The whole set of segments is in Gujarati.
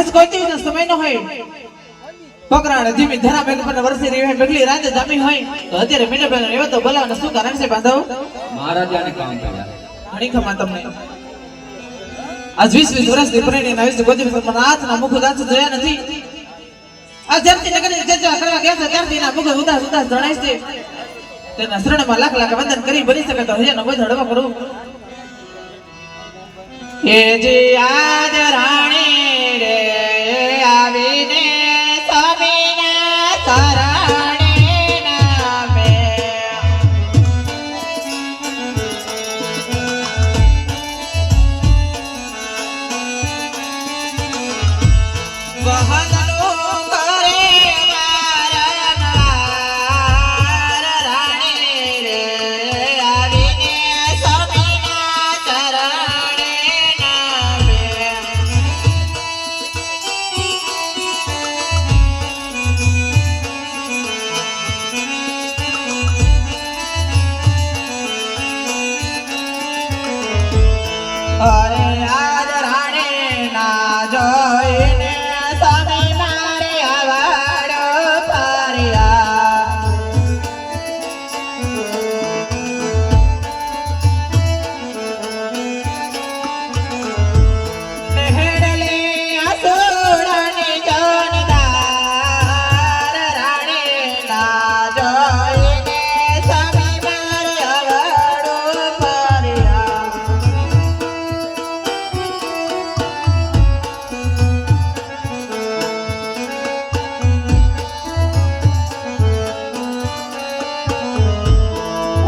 આજ કોઈ તેવીનો સમય ન હોય. પકરાણે ધીમી ધરા બેગ પર વરસી રહી બગલી રાતે જામી હોય તો અત્યારે મીઠા બેન એવો તો બોલાવને શું કારણ છે બાંધવ મહારાજાને કામ કર્યા ઘણી ખમા તમને. આજ વીસ વીસ વર્ષથી પ્રેરણી ના વિશે ગોદી પર હાથના મુખ દાંત જોયા નથી. આ જમતી નગરની ચર્ચા કરવા ગયા છે ત્યારથી ના મુખ ઉદાસ ઉદાસ જણાય છે. તેના શરણમાં લાખ લાખ વંદન કરી બની શકે તો હજારનો બોજ ધડવા કરું. એ જે આજ રાણી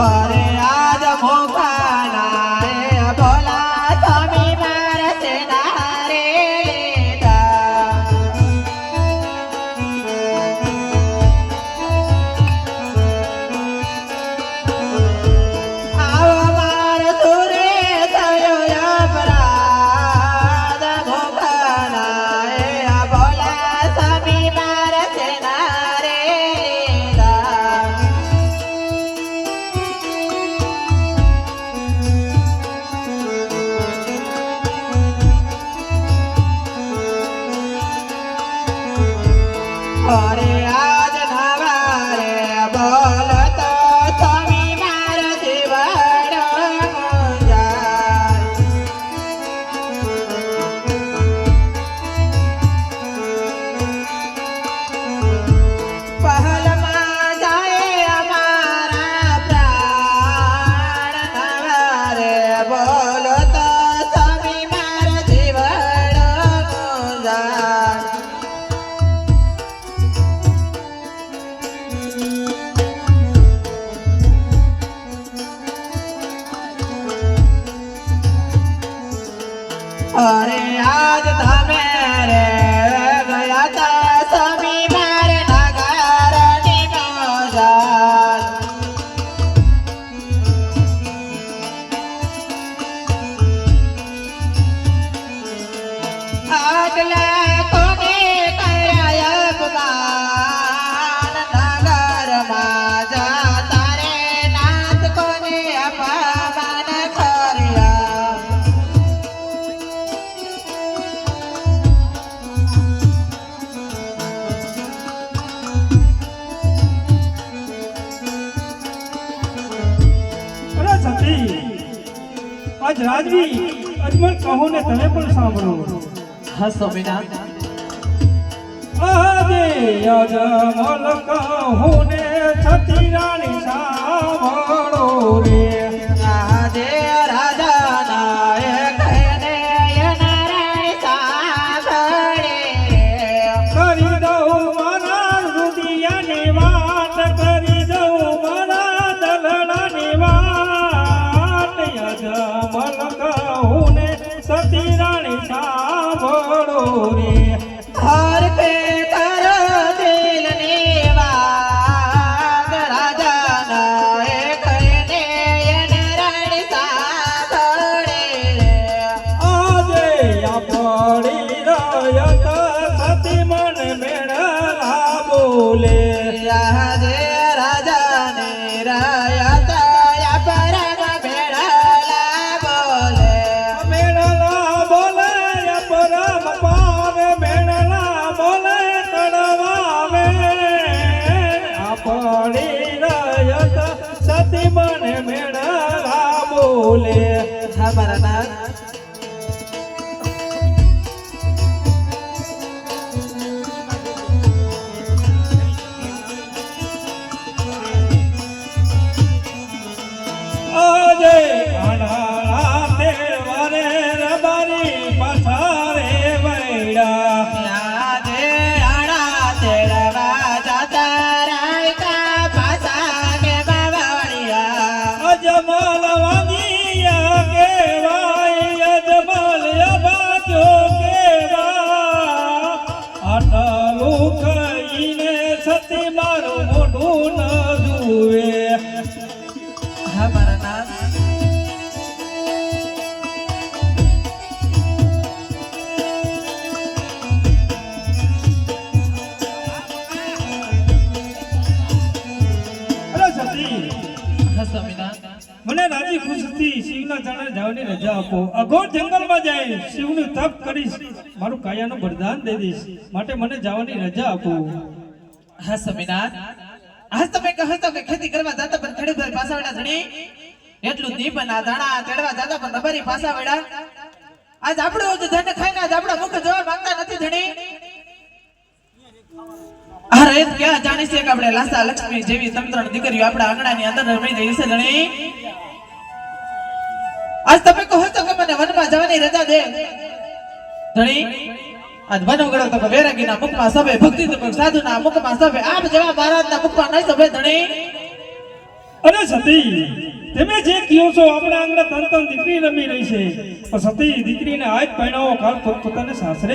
અરે અરે આજ રાજવી અજમલ કહો ને તમે પણ સાંભળો. હા સ્વામિનાથ આજે અજમલ કહો ને સતી રાણી સાંભળો. મેળ બોલે. રાધે રાજા ને રાયા તયા પરગ મેળલા બોલે. મેળલા બોલે પરમ પાવે મેળલા બોલે તળવાવે. આપણી રયત સતી બને મેળલા Oh. તમે પાછા વડા ધણી. એટલું દીપ ના નથી ધણી. રેત ક્યાં કે આપણે લાસા લક્ષ્મી જેવી તંત્રણ દીકરીઓ આપણા આંગણાની અંદર રમી રહી છે ધણી. આજ તમે કહો છો કે મને વનમાં જવાની રજા દે. ધણી આજ વન ઉગડો તો વેરાગીના મુખમાં સભે, ભક્તિ તો સાધુના મુખમાં સભે. આપ જેવા મહારાજના મુખમાં નહીં સભે, ધણી. અરે સતી, તમે જે કહો છો આપણા આંગણે તન તન દીકરી રમી રહી છે. પણ સતી, દીકરીને આજ પહેણાવો કાલ પોત પોતાને સાસરે